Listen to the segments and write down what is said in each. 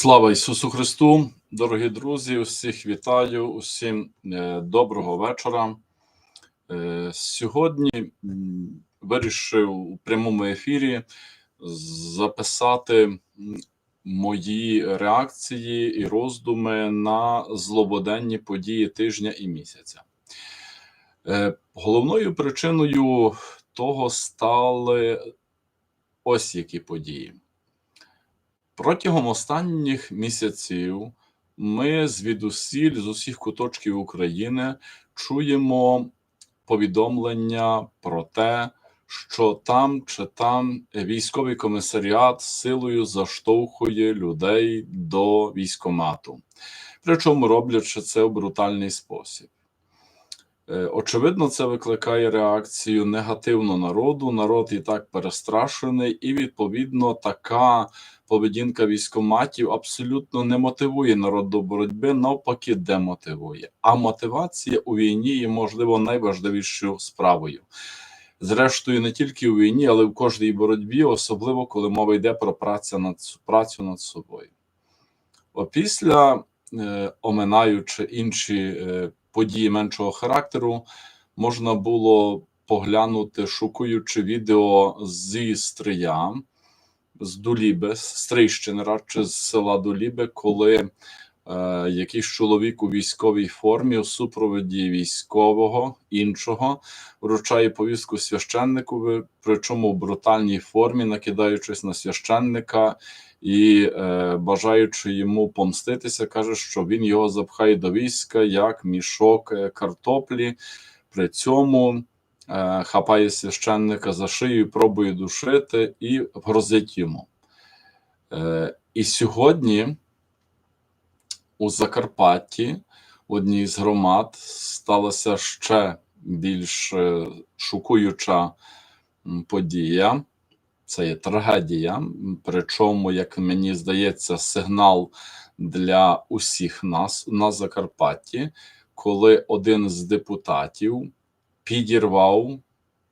Слава Ісусу Христу, дорогі друзі, усіх вітаю, усім е, доброго вечора. Е, Сьогодні вирішив у прямому ефірі записати мої реакції і роздуми на злободенні події тижня і місяця. Е, Головною причиною того стали ось які події. Протягом останніх місяців ми звідусіль з усіх куточків України чуємо повідомлення про те, що там чи там військовий комісаріат силою заштовхує людей до військомату, причому роблячи це в брутальний спосіб. Е, Очевидно, це викликає реакцію негативну народу. Народ і так перестрашений, і відповідно така поведінка військоматів абсолютно не мотивує народ до боротьби, навпаки, демотивує. А мотивація у війні є, можливо, найважливішою справою. Зрештою, не тільки у війні, але в кожній боротьбі, особливо коли мова йде про працю над працю над собою. Опісля, е, оминаючи інші е, події меншого характеру, можна було поглянути, шукаючи відео зі Стрия, з Дуліби, з Стрийщини, радше з села Дуліби, коли е, якийсь чоловік у військовій формі у супроводі військового іншого вручає повістку священнику, причому в брутальній формі, накидаючись на священника і е, бажаючи йому помститися, каже, що він його запхає до війська як мішок е, картоплі. При цьому хапає священника за шию, пробує душити і грозить йому. Е, і сьогодні у Закарпатті в одній з громад сталася ще більш е, шокуюча подія. Це є трагедія, причому, як мені здається, сигнал для усіх нас на Закарпатті, коли один з депутатів підірвав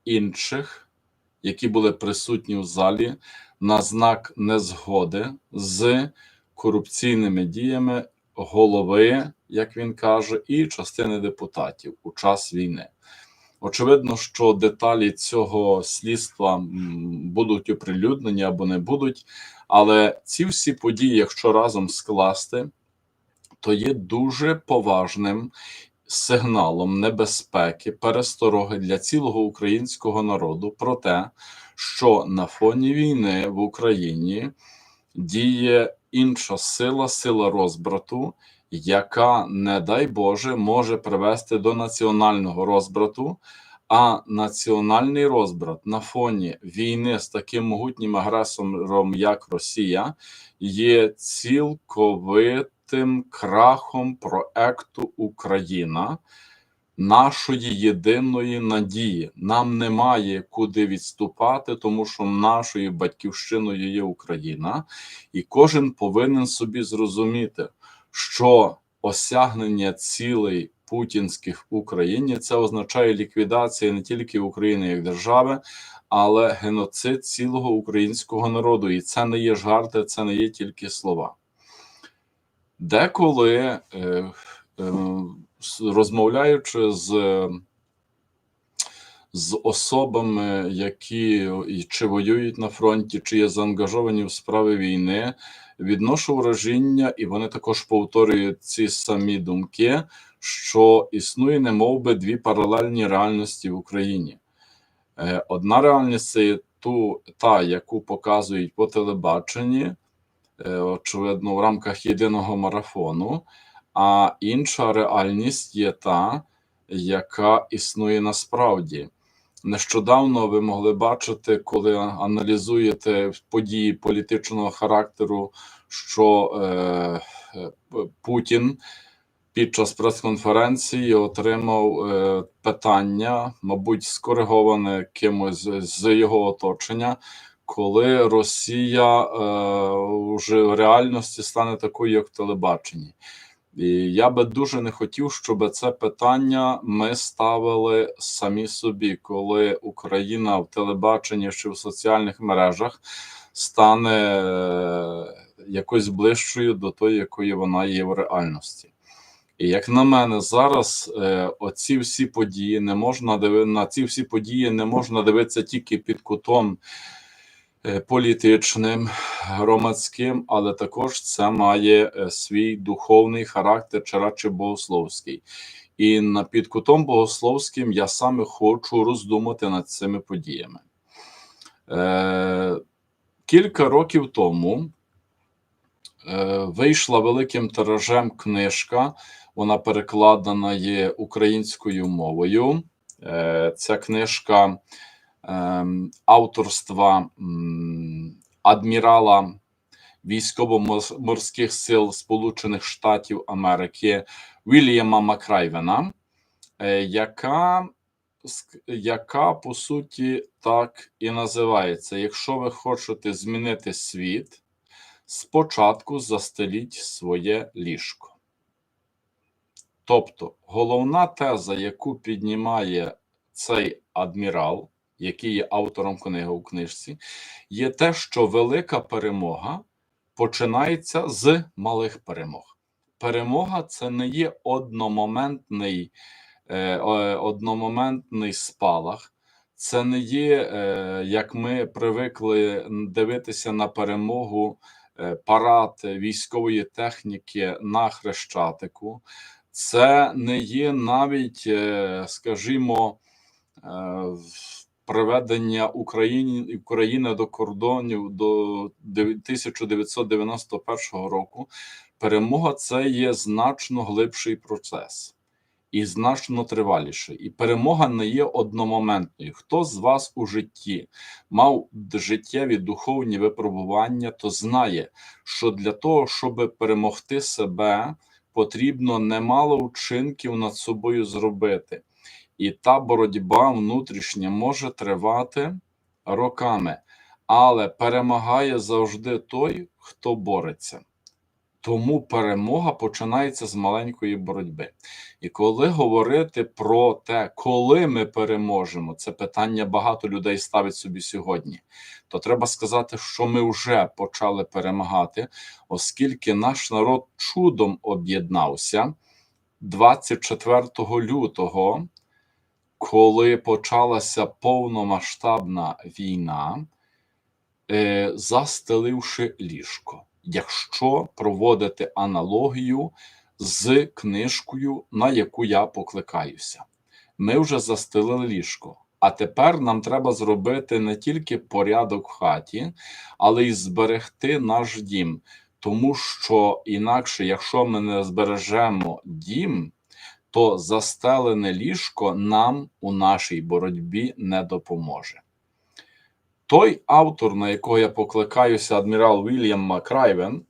інших, які були присутні в залі, на знак незгоди з корупційними діями голови, як він каже, і частини депутатів у час війни. Очевидно, що деталі цього слідства будуть оприлюднені або не будуть, але ці всі події, якщо разом скласти, то є дуже поважним сигналом небезпеки, перестороги для цілого українського народу про те, що на фоні війни в Україні діє інша сила, сила розбрату, яка, не дай Боже, може привести до національного розбрату. А національний розбрат на фоні війни з таким могутнім агресором, як Росія, є цілковитим крахом проекту Україна, нашої єдиної надії. Нам немає куди відступати, тому що нашою батьківщиною є Україна, і кожен повинен собі зрозуміти, що осягнення цілей путінських в Україні це означає ліквідація не тільки України як держави, але геноцид цілого українського народу. І це не є жарти, це не є тільки слова. Деколи, е, е, розмовляючи з, з особами, які чи воюють на фронті, чи є заангажовані в справи війни, відношу враження, і вони також повторюють ці самі думки, що існує немов би дві паралельні реальності в Україні. Е, Одна реальність це є ту, та, яку показують по телебаченні, очевидно, в рамках єдиного марафону, а інша реальність є та, яка існує насправді. Нещодавно ви могли бачити, коли аналізуєте події політичного характеру, що е, е, Путін під час прес-конференції отримав е, питання, мабуть, скориговане кимось з його оточення, коли Росія е, вже в реальності стане такою, як в телебаченні. І я би дуже не хотів, щоб це питання ми ставили самі собі, коли Україна в телебаченні чи в соціальних мережах стане е, якось ближчою до тої, якої вона є в реальності. І як на мене, зараз е, оці всі події не можна диви... на ці всі події не можна дивитися тільки під кутом політичним, громадським, але також це має е, свій духовний характер чи радше богословський. І під кутом богословським я саме хочу роздумати над цими подіями. Е, кілька років тому е, вийшла великим тиражем книжка, вона перекладена є українською мовою. Е, ця книжка е, авторства адмірала військово-морських сил Сполучених Штатів Америки Вільяма Макрайвена, е, яка яка по суті так і називається: Якщо ви хочете змінити світ, спочатку застеліть своє ліжко. Тобто, головна теза, яку піднімає цей адмірал, який є автором книги у книжці, є те, що велика перемога починається з малих перемог. Перемога це не є одномоментний е, одномоментний спалах. Це не є, е, як ми привикли дивитися на перемогу е, парад військової техніки на Хрещатику. Це не є навіть, е, скажімо, е, приведення Україні, України до кордонів до дев- 1991 року. Перемога це є значно глибший процес і значно триваліший. І перемога не є одномоментною. Хто з вас у житті мав життєві духовні випробування, то знає, що для того, щоб перемогти себе, потрібно немало вчинків над собою зробити. І та боротьба внутрішня може тривати роками, але перемагає завжди той, хто бореться. Тому перемога починається з маленької боротьби. І коли говорити про те, коли ми переможемо, це питання багато людей ставить собі сьогодні. То треба сказати, що ми вже почали перемагати, оскільки наш народ чудом об'єднався 24 лютого, коли почалася повномасштабна війна, е, застеливши ліжко. Якщо проводити аналогію з книжкою, на яку я покликаюся, ми вже застелили ліжко. А тепер нам треба зробити не тільки порядок в хаті, але й зберегти наш дім. Тому що інакше, якщо ми не збережемо дім, то застелене ліжко нам у нашій боротьбі не допоможе. Той автор, на якого я покликаюся, адмірал Вільям Макрайвен,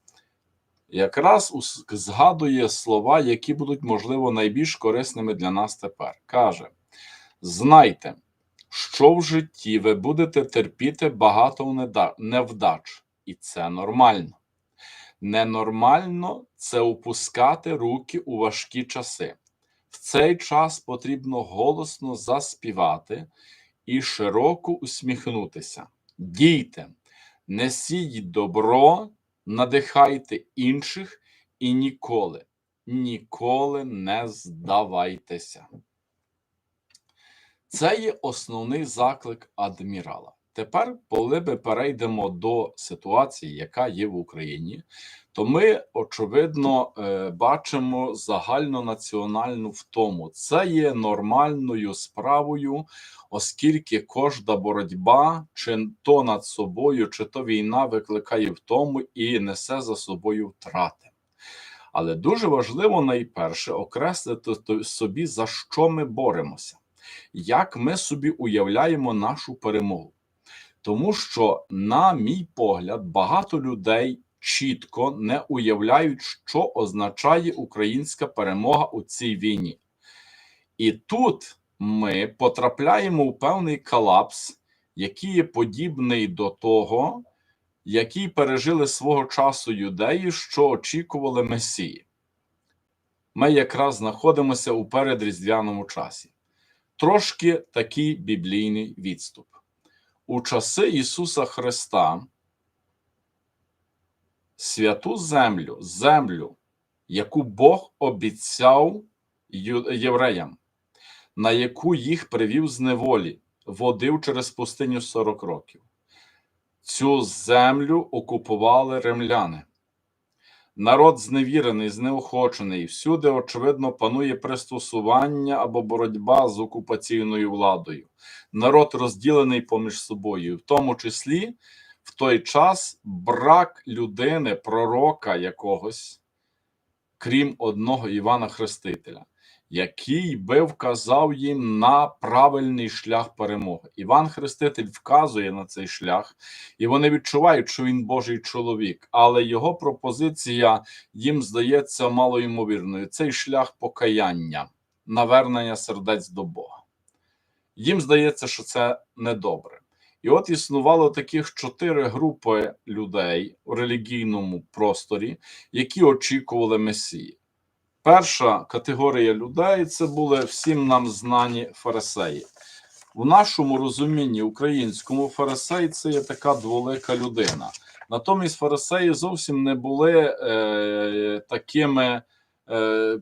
якраз згадує слова, які будуть, можливо, найбільш корисними для нас тепер. Каже: Знайте, що в житті ви будете терпіти багато невдач, і це нормально. Ненормально це опускати руки у важкі часи. В цей час потрібно голосно заспівати і широко усміхнутися. Дійте, несіть добро, надихайте інших і ніколи, ніколи не здавайтеся. Це є основний заклик адмірала. Тепер, коли ми перейдемо до ситуації, яка є в Україні, то ми очевидно е, бачимо загальнонаціональну втому. Це є нормальною справою, оскільки кожна боротьба, чи то над собою, чи то війна викликає втому і несе за собою втрати. Але дуже важливо найперше окреслити собі, за що ми боремося, як ми собі уявляємо нашу перемогу. Тому що, на мій погляд, багато людей чітко не уявляють, що означає українська перемога у цій війні. І тут ми потрапляємо у певний колапс, який є подібний до того, який пережили свого часу юдеї, що очікували Месії. Ми якраз знаходимося у передріздвяному часі. Трошки такий біблійний відступ. У часи Ісуса Христа святу землю, землю, яку Бог обіцяв євреям, на яку їх привів з неволі, водив через пустиню 40 років. Цю землю окупували римляни. Народ зневірений, знеохочений, всюди, очевидно, панує пристосування або боротьба з окупаційною владою. Народ розділений поміж собою, в тому числі в той час брак людини, пророка якогось, крім одного Івана Хрестителя, який би вказав їм на правильний шлях перемоги. Іван Хреститель вказує на цей шлях, і вони відчувають, що він Божий чоловік, але його пропозиція їм здається малоймовірною. Цей шлях покаяння, навернення сердець до Бога. Їм здається, що це недобре. І от існувало таких чотири групи людей у релігійному просторі, які очікували Месії. Перша категорія людей це були всім нам знані фарисеї. В нашому розумінні українському фарисей це є така дволика людина. Натомість фарисеї зовсім не були е, такими е,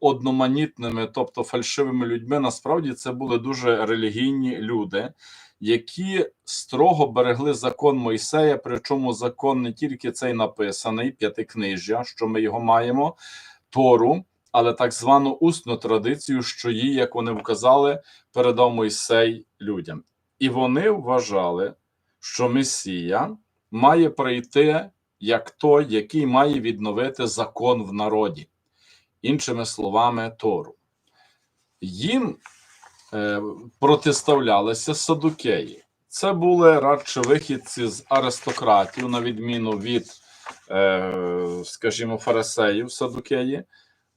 одноманітними, тобто фальшивими людьми. Насправді це були дуже релігійні люди, які строго берегли закон Мойсея. Причому закон не тільки цей написаний, п'ятикнижжя, що ми його маємо, Тору, але так звану усну традицію, що її, як вони вказали, передав Мойсей людям. І вони вважали, що Месія має прийти як той, який має відновити закон в народі, іншими словами, Тору. Їм е, протиставлялися садукеї. Це були радше вихідці з аристократів, на відміну від, скажімо, фарисеїв садукеї.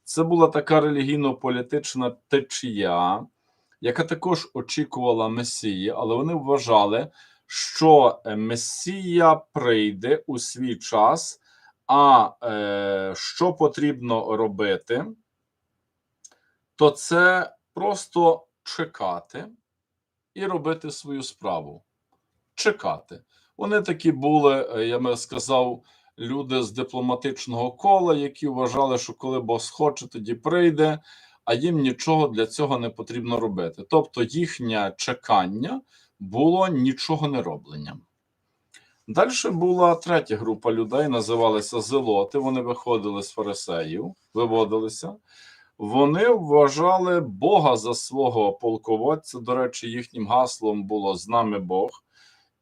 Це була така релігійно-політична течія, яка також очікувала Месії, але вони вважали, що е, Месія прийде у свій час. А е, що потрібно робити, то це просто чекати і робити свою справу. Чекати. Вони такі були, е, я би сказав, люди з дипломатичного кола, які вважали, що коли Бог схоче, тоді прийде, а їм нічого для цього не потрібно робити. Тобто їхнє чекання було нічого не робленням. Далі була третя група людей, називалися Зелоти. Вони виходили з фарисеїв, виводилися. Вони вважали Бога за свого полководця. До речі, їхнім гаслом було з нами Бог.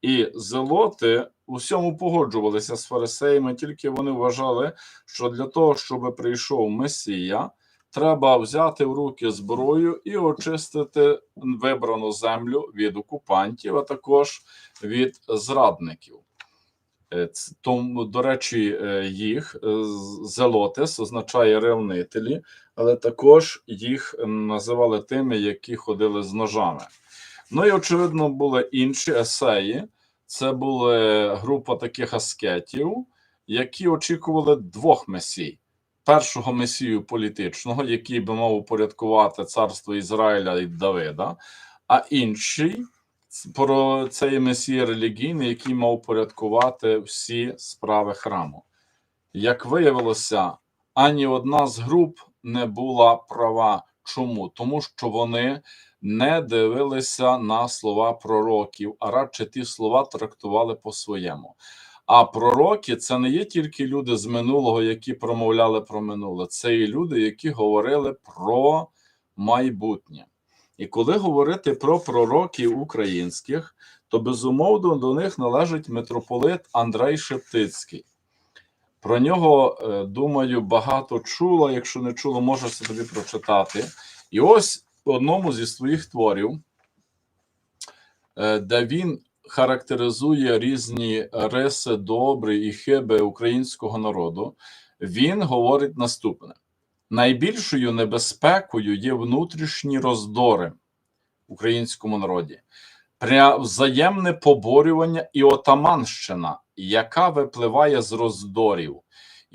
І зелоти у всьому погоджувалися з фарисеями, тільки вони вважали, що для того, щоб прийшов Месія, треба взяти в руки зброю і очистити вибрану землю від окупантів, а також від зрадників. Е, Тому, до речі, е, їх е, з- зелотис означає ревнителі, але також їх називали тими, які ходили з ножами. Ну і очевидно були інші есеї. Це була група таких аскетів, які очікували двох месій: першого месію політичного, який би мав упорядкувати царство Ізраїля і Давида, а інший про цей месія релігійний, який мав упорядкувати всі справи храму. Як виявилося, ані одна з груп не була права. Чому? Тому що вони не дивилися на слова пророків, а радше ті слова трактували по-своєму. А пророки це не є тільки люди з минулого, які промовляли про минуле, це і люди, які говорили про майбутнє. І коли говорити про пророків українських, то безумовно до них належить митрополит Андрей Шептицький. Про нього, е, думаю, багато чуло. Якщо не чуло, може собі прочитати. І ось одному зі своїх творів, е, де він характеризує різні риси добрі і хиби українського народу, він говорить наступне: найбільшою небезпекою є внутрішні роздори в українському народі, взаємне поборювання і отаманщина, яка випливає з роздорів.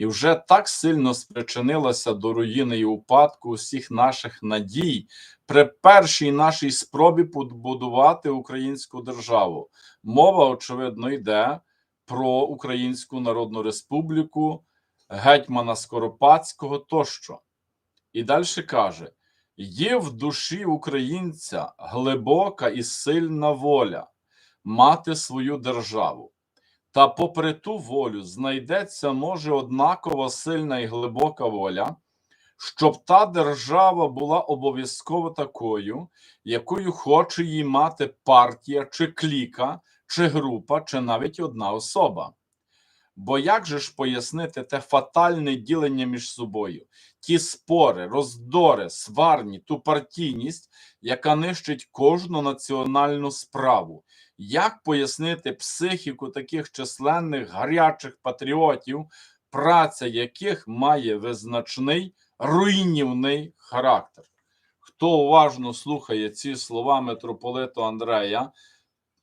І вже так сильно спричинилася до руїни і упадку усіх наших надій при першій нашій спробі побудувати українську державу. Мова, очевидно, йде про Українську Народну Республіку, гетьмана Скоропадського тощо. І далі каже: є в душі українця глибока і сильна воля мати свою державу. Та попри ту волю знайдеться може однаково сильна і глибока воля, щоб та держава була обов'язково такою, якою хоче її мати партія, чи кліка, чи група, чи навіть одна особа. Бо як же ж пояснити те фатальне ділення між собою, ті спори, роздори, сварні, ту партійність, яка нищить кожну національну справу? Як пояснити психіку таких численних гарячих патріотів, праця яких має визначний руйнівний характер? Хто уважно слухає ці слова митрополита Андрея,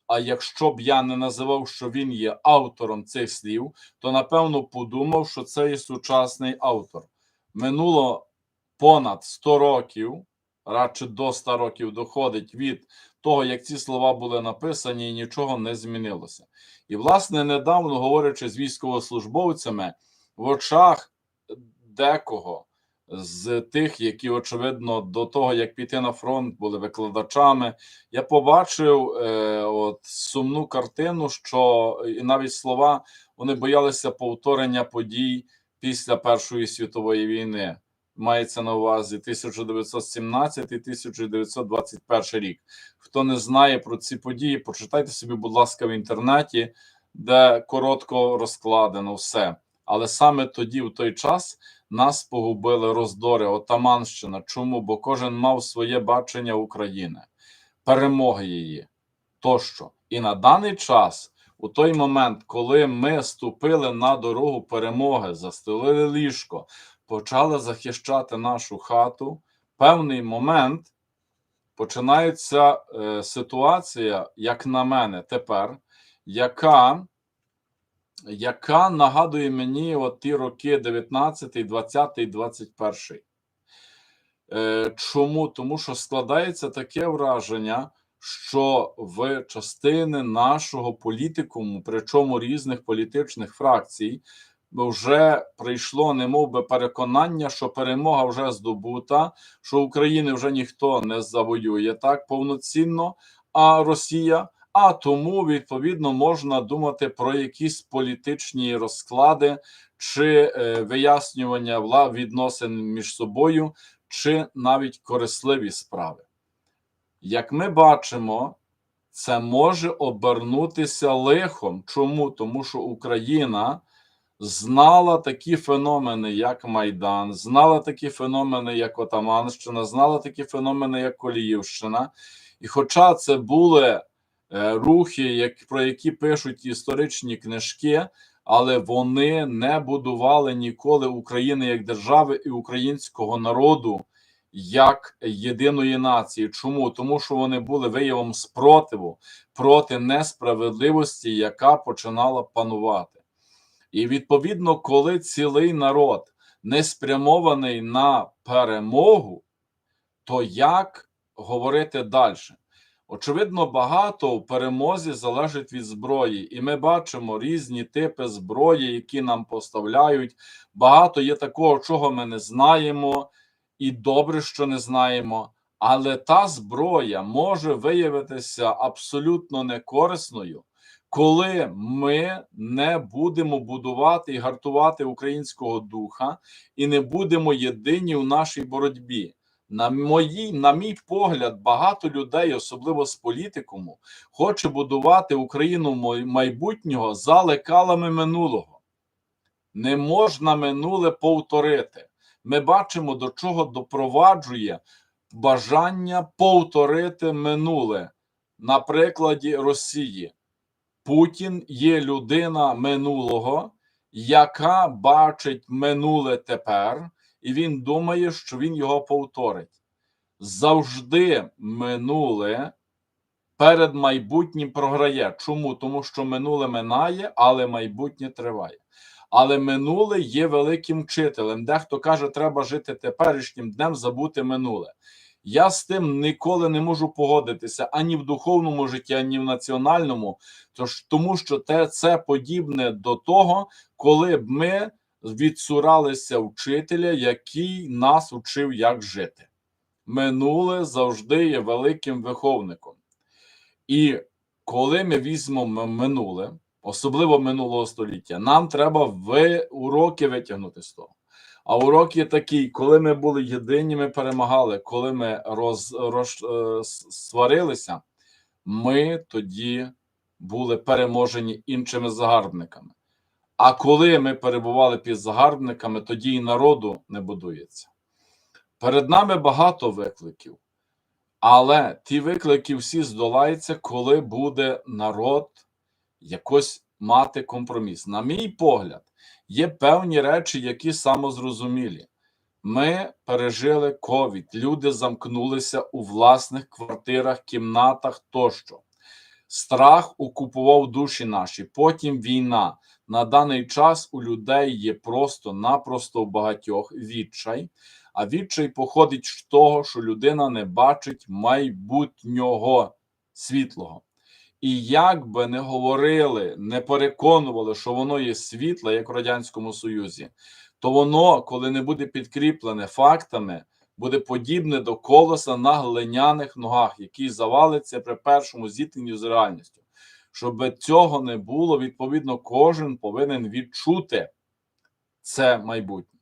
а якщо б я не називав, що він є автором цих слів, то напевно подумав, що це є сучасний автор. Минуло понад 100 років, радше до 100 років доходить від того, як ці слова були написані, і нічого не змінилося. І, власне, недавно говорячи з військовослужбовцями, в очах декого з тих, які, очевидно, до того, як піти на фронт, були викладачами, я побачив е, от сумну картину, що і навіть слова вони боялися повторення подій після Першої світової війни. Мається на увазі 1917-1921 рік. Хто не знає про ці події, почитайте собі, будь ласка, в інтернеті, де коротко розкладено все. Але саме тоді, в той час, нас погубили роздори, Отаманщина. Чому? Бо кожен мав своє бачення України, перемоги її тощо. І на даний час, у той момент, коли ми ступили на дорогу перемоги, застелили ліжко, почали захищати нашу хату, певний момент починається е, ситуація, як на мене, тепер, яка яка нагадує мені от ті роки 19, 20, 21. Е, Чому? Тому що складається таке враження, що в частини нашого політикуму, причому різних політичних фракцій, вже прийшло немов би переконання, що перемога вже здобута, що України вже ніхто не завоює так повноцінно, а Росія. А тому відповідно можна думати про якісь політичні розклади чи е, вияснювання вла відносин між собою, чи навіть корисливі справи. Як ми бачимо, це може обернутися лихом. Чому? Тому що Україна знала такі феномени, як Майдан, знала такі феномени, як Отаманщина, знала такі феномени, як Коліївщина. І хоча це були рухи, як, про які пишуть історичні книжки, але вони не будували ніколи України як держави і українського народу як єдиної нації. Чому? Тому що вони були виявом спротиву проти несправедливості, яка починала панувати. І відповідно, коли цілий народ не спрямований на перемогу, то як говорити далі? Очевидно, багато в перемозі залежить від зброї, і ми бачимо різні типи зброї, які нам поставляють. Багато є такого, чого ми не знаємо, і добре, що не знаємо. Але та зброя може виявитися абсолютно некорисною, коли ми не будемо будувати і гартувати українського духа і не будемо єдині в нашій боротьбі. На мої, на мій погляд, багато людей, особливо з політикуму, хоче будувати Україну майбутнього за лекалами минулого. Не можна минуле повторити. Ми бачимо, до чого допроваджує бажання повторити минуле на прикладі Росії. Путін є людина минулого, яка бачить минуле тепер і він думає, що він його повторить. Завжди минуле перед майбутнім програє. Чому? Тому що минуле минає, але майбутнє триває. Але минуле є великим вчителем. Дехто каже, треба жити теперішнім днем, забути минуле. Я з тим ніколи не можу погодитися ані в духовному житті, ані в національному, тому що це подібне до того, коли б ми відсуралися вчителя, який нас учив, як жити. Минуле завжди є великим виховником. І коли ми візьмемо минуле, особливо минулого століття, нам треба ви уроки витягнути з того. А урок є такий, коли ми були єдині, ми перемагали, коли ми роз, роз, е, сварилися, ми тоді були переможені іншими загарбниками. А коли ми перебували під загарбниками, тоді і народу не будується. Перед нами багато викликів, але ті виклики всі здолаються, коли буде народ якось мати компроміс. На мій погляд, є певні речі, які самозрозумілі. Ми пережили ковід, люди замкнулися у власних квартирах, кімнатах тощо. Страх окупував душі наші, потім війна. На даний час у людей є просто-напросто в багатьох відчай, а відчай походить з того, що людина не бачить майбутнього світлого. І як би не говорили, не переконували, що воно є світле, як в Радянському Союзі, то воно, коли не буде підкріплене фактами, буде подібне до колеса на глиняних ногах, який завалиться при першому зіткненні з реальністю. Щоб цього не було, відповідно, кожен повинен відчути це майбутнє.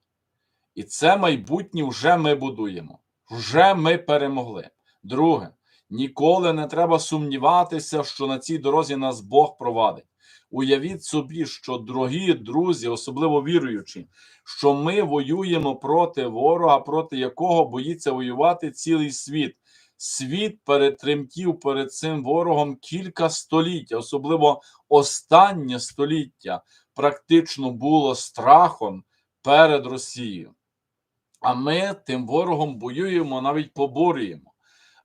І це майбутнє вже ми будуємо, вже ми перемогли. Друге, ніколи не треба сумніватися, що на цій дорозі нас Бог провадить. Уявіть собі, що дорогі друзі, особливо віруючі, що ми воюємо проти ворога, проти якого боїться воювати цілий світ. Світ перетремтів перед цим ворогом кілька століть, особливо останнє століття, практично було страхом перед Росією. А ми тим ворогом воюємо, навіть поборюємо.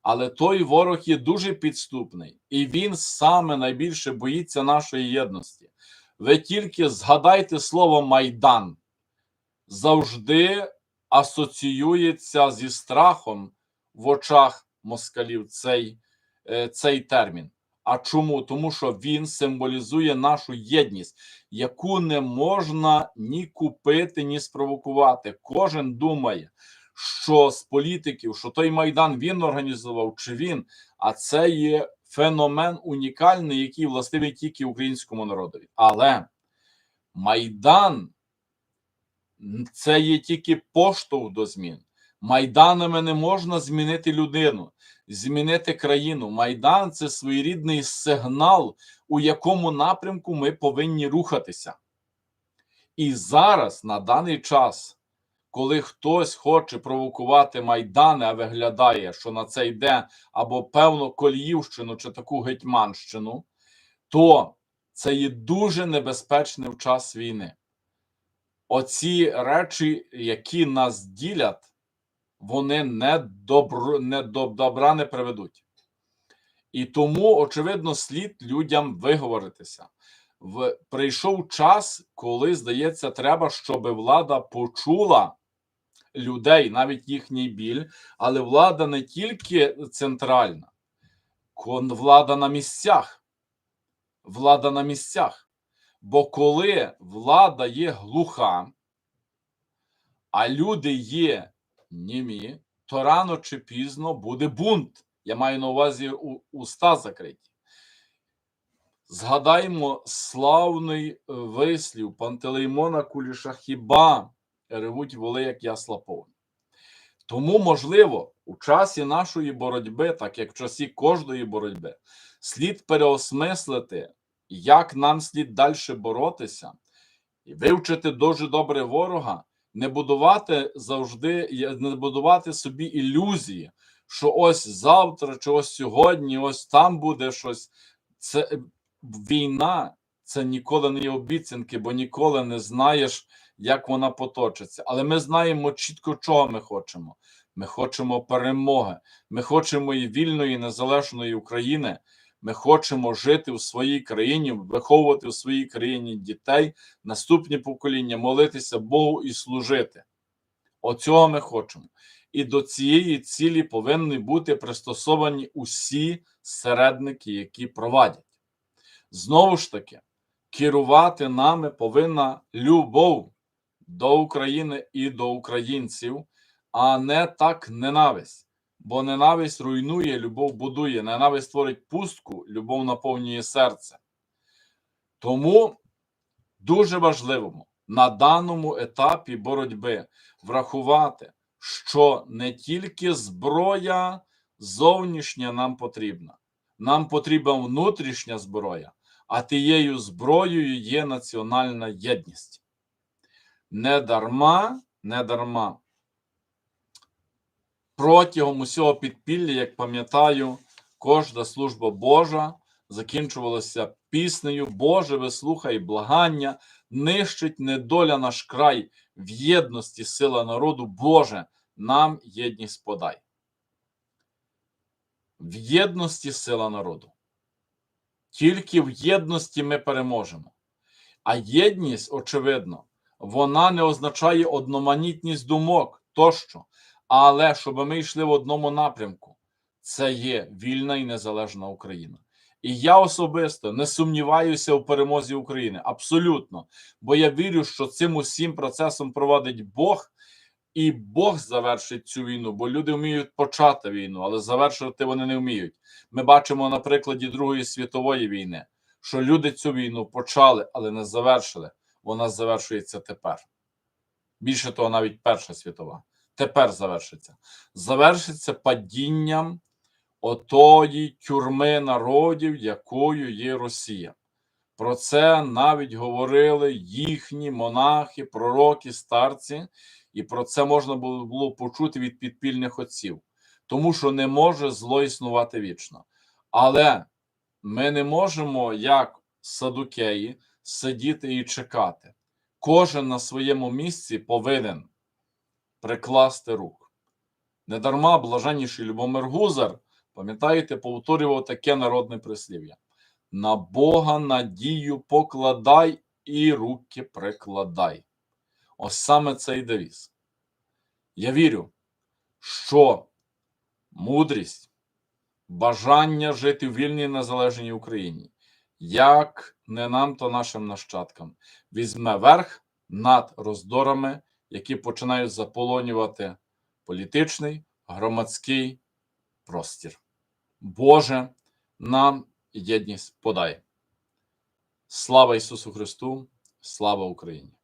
Але той ворог є дуже підступний, і він саме найбільше боїться нашої єдності. Ви тільки згадайте слово Майдан завжди асоціюється зі страхом в очах москалів цей, е, цей термін. А чому? Тому що він символізує нашу єдність, яку не можна ні купити, ні спровокувати. Кожен думає, що з політиків, що той майдан він організував, чи він, а це є феномен унікальний, який властивий тільки українському народові. Але майдан це є тільки поштовх до змін. Майданами не можна змінити людину, змінити країну. Майдан це своєрідний сигнал, у якому напрямку ми повинні рухатися. І зараз, на даний час, коли хтось хоче провокувати майдани, а виглядає, що на це йде або певну Коліївщину чи таку Гетьманщину, то це є дуже небезпечне в час війни. Оці речі, які нас ділять, вони не, добро, не до добра не приведуть. І тому, очевидно, слід людям виговоритися. В, прийшов час, коли, здається, треба, щоб влада почула людей, навіть їхній біль, але влада не тільки центральна, влада на місцях. Влада на місцях. Бо коли влада є глуха, а люди є німі, то рано чи пізно буде бунт. Я маю на увазі уста закриті. Згадаймо славний е, вислів Пантелеймона Куліша хіба ревуть воли, як ясла повні. Тому, можливо, у часі нашої боротьби, так як в часі кожної боротьби, слід переосмислити, як нам слід далі боротися, і вивчити дуже добре ворога, не будувати завжди, не будувати собі ілюзії, що ось завтра, чи ось сьогодні, ось там буде щось. Це е, війна, це ніколи не є обіцянки, бо ніколи не знаєш, як вона поточиться. Але ми знаємо чітко, чого ми хочемо. Ми хочемо перемоги. Ми хочемо і вільної, незалежної України. Ми хочемо жити в своїй країні, виховувати в своїй країні дітей, наступні покоління, молитися Богу і служити. Оцього ми хочемо. і до цієї цілі повинні бути пристосовані усі середники, які провадять. Знову ж таки, керувати нами повинна любов до України і до українців, а не так ненависть. Бо ненависть руйнує, любов будує, ненависть створить пустку, любов наповнює серце. Тому дуже важливо на даному етапі боротьби врахувати, що не тільки зброя зовнішня нам потрібна, нам потрібна внутрішня зброя, а тією зброєю є національна єдність. Не дарма, не дарма. Протягом усього підпілля, як пам'ятаю, кожна служба Божа закінчувалася піснею Боже, вислухай благання, нищить недоля наш край в єдності сила народу, Боже, нам єдність подай. В єдності сила народу. Тільки в єдності ми переможемо. А єдність, очевидно, вона не означає одноманітність думок тощо, але щоб ми йшли в одному напрямку, це є вільна і незалежна Україна. І я особисто не сумніваюся у перемозі України. Абсолютно. Бо я вірю, що цим усім процесом проводить Бог, і Бог завершить цю війну, бо люди вміють почати війну, але завершити вони не вміють. Ми бачимо на прикладі Другої світової війни, що люди цю війну почали, але не завершили. Вона завершується тепер. Більше того, навіть Перша світова. Тепер завершиться. Завершиться падінням отої тюрми народів, якою є Росія. Про це навіть говорили їхні монахи, пророки, старці, і про це можна було, почути від підпільних отців, тому що не може зло існувати вічно. Але ми не можемо, як садукеї, сидіти і чекати. Кожен на своєму місці повинен прикласти рух. Недарма блаженніший Любомир Гузар, пам'ятаєте, повторював таке народне прислів'я: на Бога надію покладай і руки прикладай. Ось саме цей девіз. Я вірю, що мудрість, бажання жити в вільній незалежній Україні, як не нам, то нашим нащадкам, візьме верх над роздорами, які починають заполонювати політичний, громадський простір. Боже, нам єдність подай. Слава Ісусу Христу, слава Україні!